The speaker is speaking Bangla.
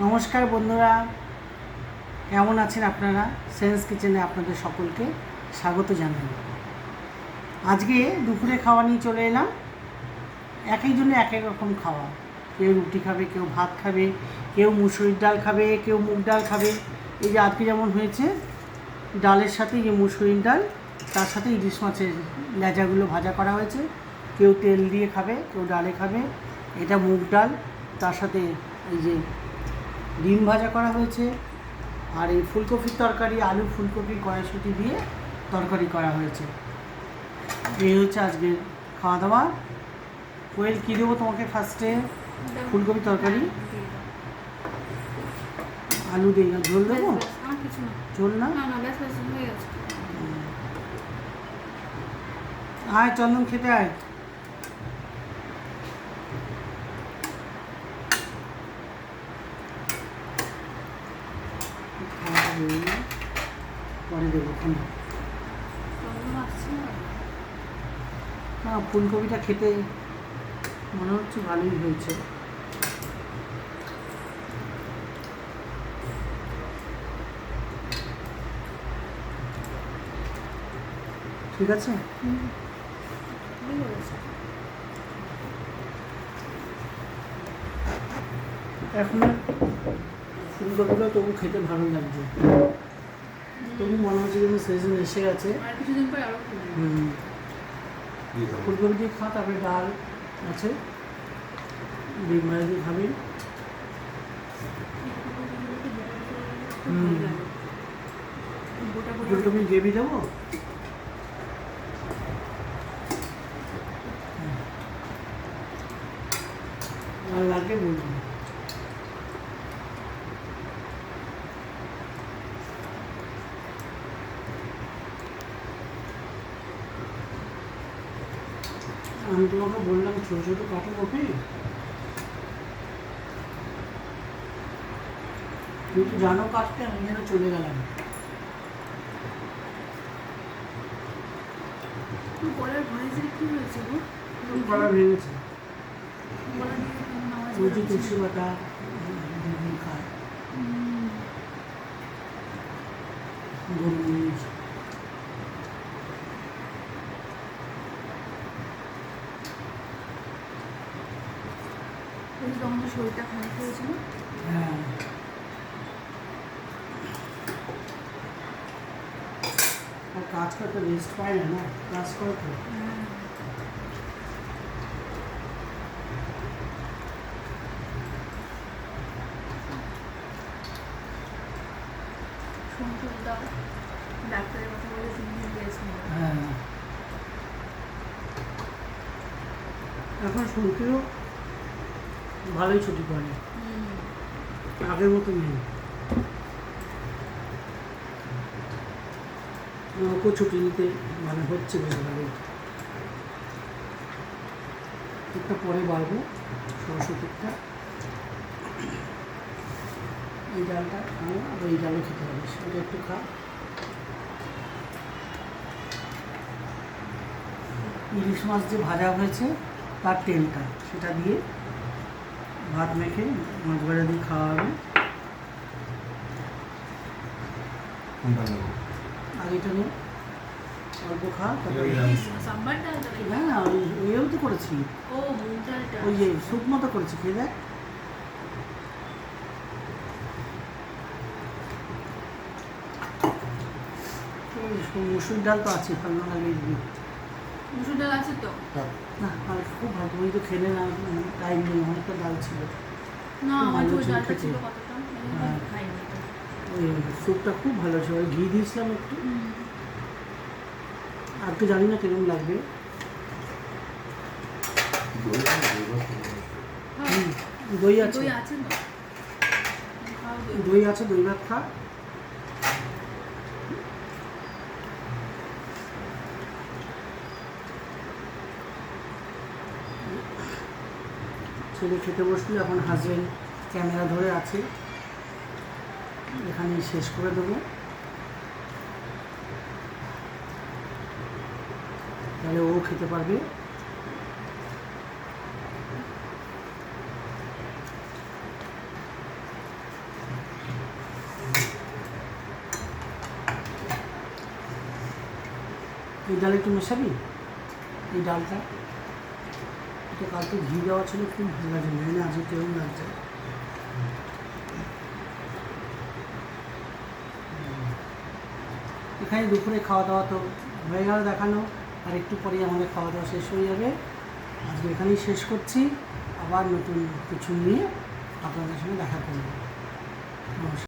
নমস্কার বন্ধুরা। কেমন আছেন আপনারা? সেন্স কিচেনে আপনাদের সকলকে স্বাগত জানাই। আজকে দুপুরে খাওয়া নিয়ে চলে এলাম। একই একজনে এক এক রকম খাওয়া। কেউ রুটি খাবে, কেউ ভাত খাবে, কেউ মুসুরির ডাল খাবে, কেউ মুগ ডাল খাবে। এই যে আজকে যেমন হয়েছে, ডালের সাথে যে মুসুরির ডাল, তার সাথে ইলিশ মাছের লেজাগুলো ভাজা করা হয়েছে। কেউ তেল দিয়ে খাবে, কেউ ডালে খাবে। এটা মুগ ডাল, তার সাথে এই যে ডিম ভাজা করা হয়েছে আর এই ফুলকপির তরকারি আলু ফুলকপি কড়াইশুটি দিয়ে তরকারি করা হয়েছে। এই হচ্ছে আজকের খাওয়া দাওয়া কোয়েল কী দেবো তোমাকে ফার্স্টে ফুলকপি তরকারি। আলু দিয়ে ঝোল দেবো? ঝোল না? না না আয় চন্দন খেতে আয়। না ফুলকপিটা খেতে মনে হচ্ছে ভালোই হয়েছে। ঠিক আছে? এখন ফুলকপিটা তবু খেতে ভালো লাগছে। তবু মনে হচ্ছে যেন সিজন এসে গেছে। আর আরও ফুলকপি। দিয়ে খা তারপরে ডাল আছে। ডিম ভাজা দিয়ে খাবি। হুম। গোটা গোটা ফুলকপি গ্রেভি দেবো? ভালো লাগে বলবি। আমি তোমাকে বললাম ছোটো ছোটো কাটো কপি তুই তো জানো কাটতে আমি যেন চলে গেলাম। গলার ভয়েসের কি হয়েছে গো? গলা ভেঙেছে গলা দিয়ে কেমন আওয়াজ রোজি বেরোচ্ছে? তুলসী পাতা খায়। হুম, গোলমরিচ ওই যে তখন তো শরীরটা খারাপ হয়েছিল। হ্যাঁ। কাজ করতে রেস্ট পায় না না কাজ করে তো। শুনতে দাও ডাক্তারের কথা বলে শুনে গিয়েছিল হ্যাঁ। এখন শুনতেও ভালোই ছুটি পড়ে আগের মতো নেই। ওকেও ছুটি নিতে মানে হচ্ছে বেশ ভালোই একটা পরে বাড়বো সরস্বতীটা এই ডালটা খাও আর এই ডালও খেতে হবে, সেটা একটু খা। ইলিশ মাছ যে ভাজা হয়েছে, তার তেলটা, সেটা দিয়ে ভাত মেখে মাছ ভাজা দিয়ে খাওয়া হবে আর এটা নিয়ে অল্প খা তারপরে ওই সাম্বার ডালটা নাকি? না ওইও তো করেছি। ওই যে স্যুপ মতো করেছি খেয়ে দেখ। মুসুর ডাল তো আছে ভালো লাগে। মুসুর ডাল আছে তো না খুব ভালো। তুমি তো খেলে না টাইম নেই অনেকটা ডাল ছিল। না আমার তো ওই ডালটা ছিল কতটা? হ্যাঁ। খাইনি। ওই স্যুপটা খুব ভালো ছিল। ওই ঘি দিয়েছিলাম একটু। আর তো জানি না কীরকম লাগবে। হ্যাঁ, দই আছে। আছে দই। দই আছে দই ভাত খা। ছেলে খেতে বসলে এখন হাজবেন্ড ক্যামেরা ধরে আছে। এখানে শেষ করে দেবো। তাহলে ও খেতে পারবে। এই ডাল একটু মেশাবি? এই ডালটা? এটা কালকে ঘি দেওয়া ছিল, খুব ভালো লাগে জানি না আজকে কেমন লাগছে। এখানে দুপুরে খাওয়া দাওয়া তো হয়ে গেল দেখানো, আর একটু পরেই আমাদের খাওয়া দাওয়া শেষ হয়ে যাবে। আজকে এখানেই শেষ করছি, আবার নতুন কিছু নিয়ে আপনাদের সঙ্গে দেখা করব। নমস্কার।